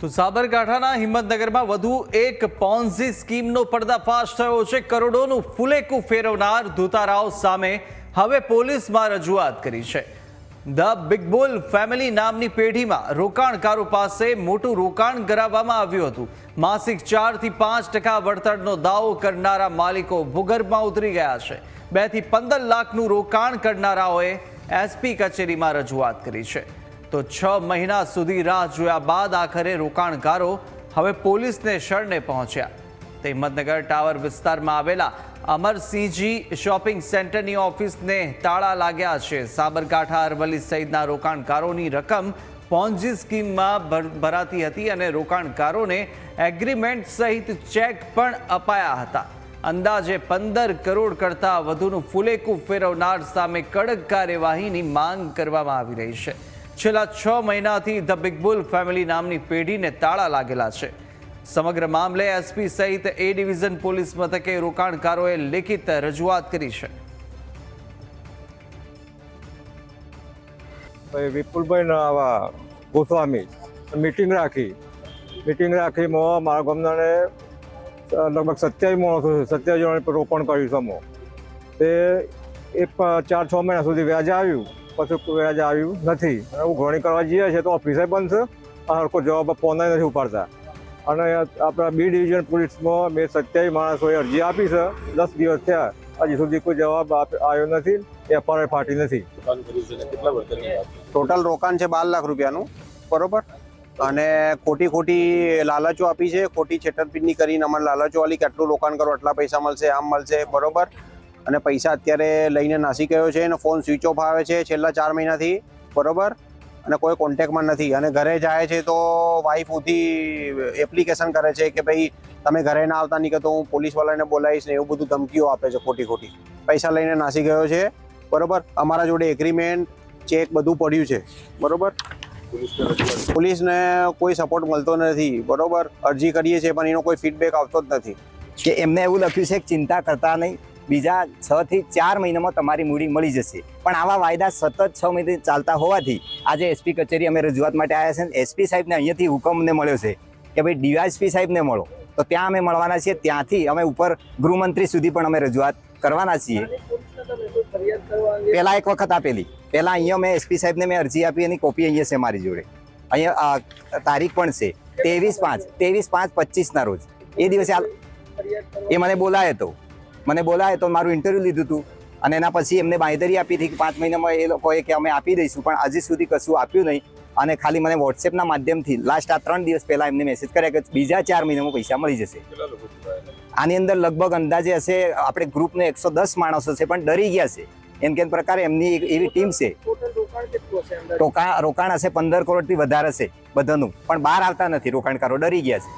તો સાબરકાંઠાના હિંમતનગરમાં વધુ એક પોન્ઝી સ્કીમનો પર્દાફાશ થયો છે. કરોડોનું ફુલેકું ફેરવનાર ધુતારાવ સામે હવે પોલીસમાં રજૂઆત કરી છે. ધ બિગ બુલ ફેમિલી નામની પેઢીમાં રોકાણકારો પાસે મોટું રોકાણ કરાવવામાં આવ્યું હતું. માસિક ચારથી પાંચ ટકા વળતરનો દાવો કરનારા માલિકો ભૂગર્ભમાં ઉતરી ગયા છે. બેથી પંદર લાખનું રોકાણ કરનારાઓએ એસપી કચેરીમાં રજૂઆત કરી છે. તો છ મહિના સુધી રાહ જોયા બાદ આખરે રોકાણકારો હવે પોલીસને શરણે પહોંચ્યા. તે હિંમતનગર ટાવર વિસ્તારમાં આવેલા અમરસિંહજી શોપિંગ સેન્ટરની ઓફિસને તાળા લાગ્યા છે. સાબરકાંઠા અરવલ્લી સહિતના રોકાણકારોની રકમ પોન્જી સ્કીમમાં ભર- ભરાતી હતી અને રોકાણકારોને એગ્રીમેન્ટ સહિત ચેક પણ અપાયા હતા. અંદાજે પંદર કરોડ કરતાં વધુનું ફુલેકું ફેરવનાર સામે કડક કાર્યવાહીની માંગ કરવામાં આવી રહી છે. છેલ્લા છ મહિનાથી ધ બિગ બુલ ફેમિલી નામની પેઢીને તાળા લાગેલા છે. સમગ્ર મામલે એસપી સહિત એ ડિવિઝન પોલીસ મથકે રોકાણકારોએ લેખિત રજૂઆત કરી છે. ભાઈ વિપુલભાઈ આવા ગોસ્વામી મિટિંગ રાખી, મિટિંગ રાખીમાં મારા ગામનાને લગભગ સત્યાવીસ માણસો છે, સત્યાવીસ જણાને રોપણ કર્યું સમો તે એ ચાર છ મહિના સુધી વ્યાજ આવ્યું. પછી વ્યાજ આવ્યું નથી. અને હું ઘણી કરવા જઈએ છીએ તો ઓફિસે બંધ છે આ હરખો જવાબ ફોન નથી ઉપાડતા. અને આપણા બી ડિવિઝન પોલીસમાં મેં સત્યાવીસ માણસોએ અરજી આપી છે. દસ દિવસ થયા. હજી સુધી કોઈ જવાબ આપ- આવ્યો નથી. એફઆરઆઈ ફાટી નથી. કેટલા? ટોટલ રોકાણ છે બાર લાખ રૂપિયાનું. બરોબર? અને ખોટી ખોટી લાલચો આપી છે. ખોટી છેતરપિંડી કરીને અમારે લાલચો વાલી કે આટલું રોકાણ કરો આટલા પૈસા મળશે આમ મળશે. બરોબર? અને પૈસા અત્યારે લઈને નાસી ગયો છે અને ફોન સ્વિચ ઓફ આવે છે છેલ્લા ચાર મહિનાથી, બરોબર? અને કોઈ કોન્ટેક્ટમાં નથી. અને ઘરે જાય છે તો વાઈફ ઉથી એપ્લિકેશન કરે છે કે ભાઈ, તમે ઘરે ના આવતા નહીં કે તો હું પોલીસવાળાને બોલાવીશ ને એવું બધું ધમકીઓ આપે છે ખોટી ખોટી. પૈસા લઈને નાસી ગયો છે, બરોબર? અમારા જોડે એગ્રીમેન્ટ ચેક બધું પડ્યું છે, બરોબર? પોલીસને કોઈ સપોર્ટ મળતો નથી, બરોબર? અરજી કરીએ છીએ પણ એનો કોઈ ફીડબેક આવતો જ નથી. કે એમને એવું લખ્યું છે ચિંતા કરતા નહીં. બીજા છ થી ચાર મહિનામાં તમારી મૂડી મળી જશે. પણ આવા વાયદા સતત છ મહિને ચાલતા હોવાથી આજે એસપી કચેરી અમે રજૂઆત માટે આવ્યા છે એસપી સાહેબને અહીંયાથી હુકમને મળ્યો છે કે ભાઈ ડીવાયસપી સાહેબને મળો. તો ત્યાં અમે મળવાના છીએ, ત્યાંથી અમે ઉપર ગૃહમંત્રી સુધી પણ અમે રજૂઆત કરવાના છીએ. પહેલાં એક વખત આપેલી. પહેલાં અહીંયા મેં એસપી સાહેબને મેં અરજી આપી, એની કોપી અહીંયા છે મારી જોડે. અહીંયા તારીખ પણ છે. ત્રેવીસ પાંચ ત્રેવીસ પાંચ પચીસના રોજ. એ દિવસે એ મને બોલાયો હતો મને બોલાય તો મારું ઇન્ટરવ્યૂ લીધું હતું અને એના પછી એમને બાંયધરી આપી હતી કે પાંચ મહિનામાં એ લોકોએ કે અમે આપી દઈશું પણ હજી સુધી કશું આપ્યું નહીં. અને ખાલી મને વોટ્સએપના માધ્યમથી લાસ્ટ આ ત્રણ દિવસ પહેલાં એમને મેસેજ કર્યા કે બીજા ચાર મહિનામાં પૈસા મળી જશે? આની અંદર લગભગ અંદાજે હશે આપણે ગ્રુપને એકસો દસ માણસો છે પણ ડરી ગયા છે. એમ કે પ્રકારે એમની એક એવી ટીમ છે. રોકાણ રોકાણ હશે પંદર કરોડથી વધારે છે બધાનું. પણ બહાર આવતા નથી રોકાણકારો ડરી ગયા છે.